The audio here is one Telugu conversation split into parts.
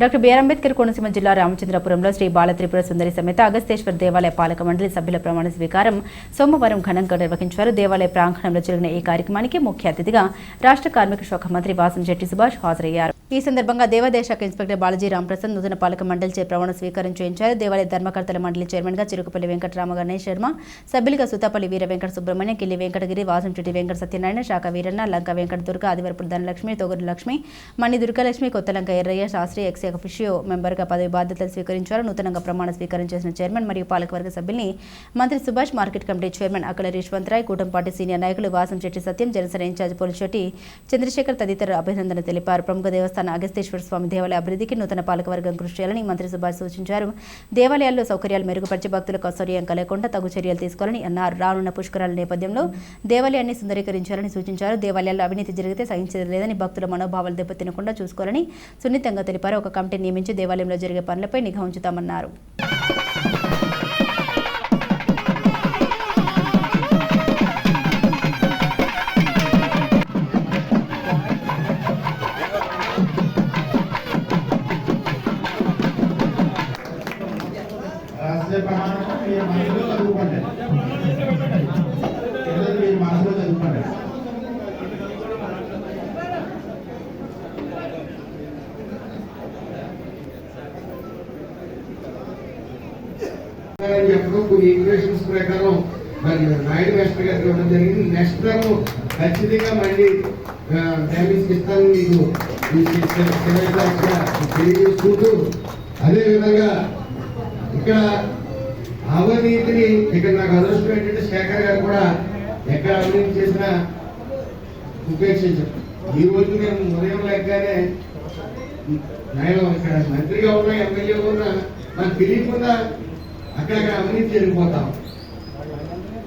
డాక్టర్ బిఆర్ అంబేద్కర్ కోనసీమ జిల్లా రామచంద్రపురంలో శ్రీ బాలత్రిపుర సుందరి సమేత అగస్తేశ్వర దేవాలయ పాలక మండలి సభ్యుల ప్రమాణ స్వీకారం సోమవారం ఘనంగా నిర్వహించారు. దేవాలయ ప్రాంగణంలో జరిగిన ఈ కార్యక్రమానికి ముఖ్య అతిథిగా రాష్ట్ర కార్మిక శాఖ మంత్రి వాసంశెట్టి సుభాష్ హాజరయ్యారు. ఈ సందర్భంగా దేవాదాయ శాఖ ఇన్స్పెక్టర్ బాలాజీ రామప్రసాద్ నూతన పాలక మండలి చే ప్రమాణ స్వీకారం చేయించారు. దేవాలయ ధర్మకర్తల మండలి చైర్మన్గా చిరుకుపల్లి వెంకటరామ గణేష్ శర్మ సభ్యులుగా సుతాపల్లి వీర వెంకట సుబ్రహ్మణ్యం కిల్లి వెంకటగిరి వాసంచెట్టి వెంకట సత్యనారాయణ శాఖ వీరన్న లంక వెంకట దుర్గ ఆదివరపుల ధనలక్ష్మి తోగురు లక్ష్మి మణి దుర్గలక్ష్మి కొత్తలంక ఎర్రయ్య శాస్త్రి ఎక్స్ అఫిషియో మెంబర్గా పదవి బాధ్యతలు స్వీకరించారు. నూతనంగా ప్రమాణ స్వీకారం చేసిన చైర్మన్ మరియు పాలకవర్గ సభ్యుల్ని మంత్రి సుభాష్ మార్కెట్ కమిటీ చైర్మన్ అక్కల రిష్వంత్ రాయ్ సీనియర్ నాయకులు వాసంచెట్టి సత్యం జనసేన ఇన్ఛార్జ్ పోలిశెట్టి చంద్రశేఖర్ తదితరులు అభినందన తెలిపారు. ప్రముఖ దేవస్థానం అగస్తేశ్వర స్వామి దేవాలయ అభివృద్ధికి నూతన పాలకవర్గం కృషి చేయాలని మంత్రి సుభాష్ సూచించారు. దేవాలయాల్లో సౌకర్యాలు మెరుగుపరిచి భక్తులకు అసౌర్యం కలగకుండా తగు చర్యలు తీసుకోవాలని అన్నారు. రానున్న పుష్కరాల నేపథ్యంలో దేవాలయాన్ని సుందరీకరించాలని సూచించారు. దేవాలయాల్లో అవినీతి జరిగితే సహించేది లేదని భక్తుల మనోభావాలు దెబ్బతినకుండా చూసుకోవాలని సున్నితంగా తెలిపారు. ఒక కమిటీ నియమించి దేవాలయంలో జరిగే పనులపై నిఘా ఉంచుతామన్నారు. చదువుకోండి. మీరు మనసులో చదువుకోండి. చెప్పడం కొన్ని ఈక్వేషన్స్ ప్రకారం మరి నాయుడు మాస్టర్ గారికి ఇవ్వడం జరిగింది. నెక్స్ట్ టర్మ్ ఖచ్చితంగా మళ్ళీ డ్యామేజ్ ఇస్తాను మీకు. ఈ తెలియజేసుకుంటూ అదే విధంగా ఇక్కడ అవినీతిని ఇక్కడ నాకు అదృష్టం ఏంటంటే శేఖర్ గారు కూడా ఎక్కడ అవినీతి చేసినా ఉపేక్షించారు. ఈ రోజు నేను ఉదయం లెక్కగానే నేను ఇక్కడ మంత్రిగా ఉన్నా ఎమ్మెల్యేగా ఉన్నా నాకు తెలియకుండా అక్కడక్కడ అవినీతి జరిగిపోతాం.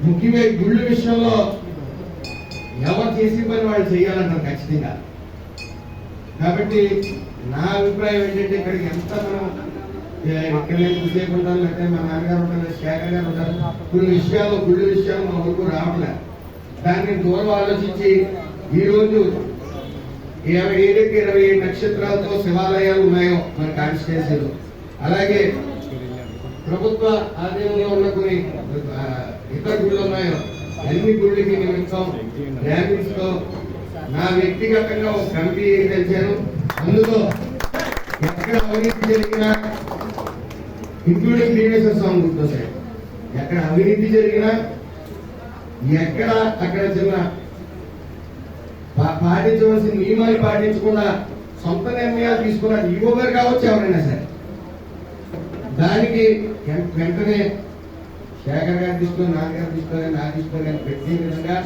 ముఖ్యమైన గుళ్ళు గుళ్ళ విషయంలో ఎవరు చేసి పని వాళ్ళు చేయాలంటారు ఖచ్చితంగా. కాబట్టి నా అభిప్రాయం ఏంటంటే ఇక్కడికి ఎంత మనం ఏ, ఇక్కడ చూసేపు ఉంటాను లేకపోతే మా నాన్నగారు ఉంటారు శేఖర్ గారు ఉంటారు. కొన్ని విషయాలు గుళ్ళు విషయాలు మా ఊరికి రావట్లే. దాన్ని దూరం ఆలోచించి ఈరోజు ఇరవై ఏడుకి ఇరవై ఏడు నక్షత్రాలతో శివాలయాలు ఉన్నాయో మన కాన్స్టిట్యున్సీలో అలాగే ప్రభుత్వ ఆధీనంలో ఉన్న కొన్ని ఇతర గుళ్ళు ఉన్నాయో అన్ని గుళ్ళకి నిమిత్తం ర్యాపిడ్స్ నా వ్యక్తిగతంగా ఒక కమిటీ తెలిసాను అందులో ఎక్కడ అవినీతి జరిగినా ఇంక్లూడింగ్ ప్రీవియస్ సాంగ్ గుర్తొస్తాయి. ఎక్కడ అవినీతి జరిగినా ఎక్కడ అక్కడ చిన్న పాటించవలసిన నియమాలు పాటించకుండా సొంత నిర్ణయాలు తీసుకున్న ఈవో గారు కావచ్చు ఎవరైనా సరే. దానికి వెంటనే శేఖర్ గారు తీసుకొని నాన్నగారు తీసుకొని నా తీసుకొని అని పెట్టే విధంగా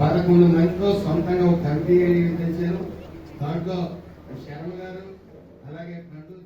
పదకొండు మందితో సొంతంగా ఒక కమిటీ తెచ్చాను దాంట్లో శర్మ గారు అలాగే ప్రజలు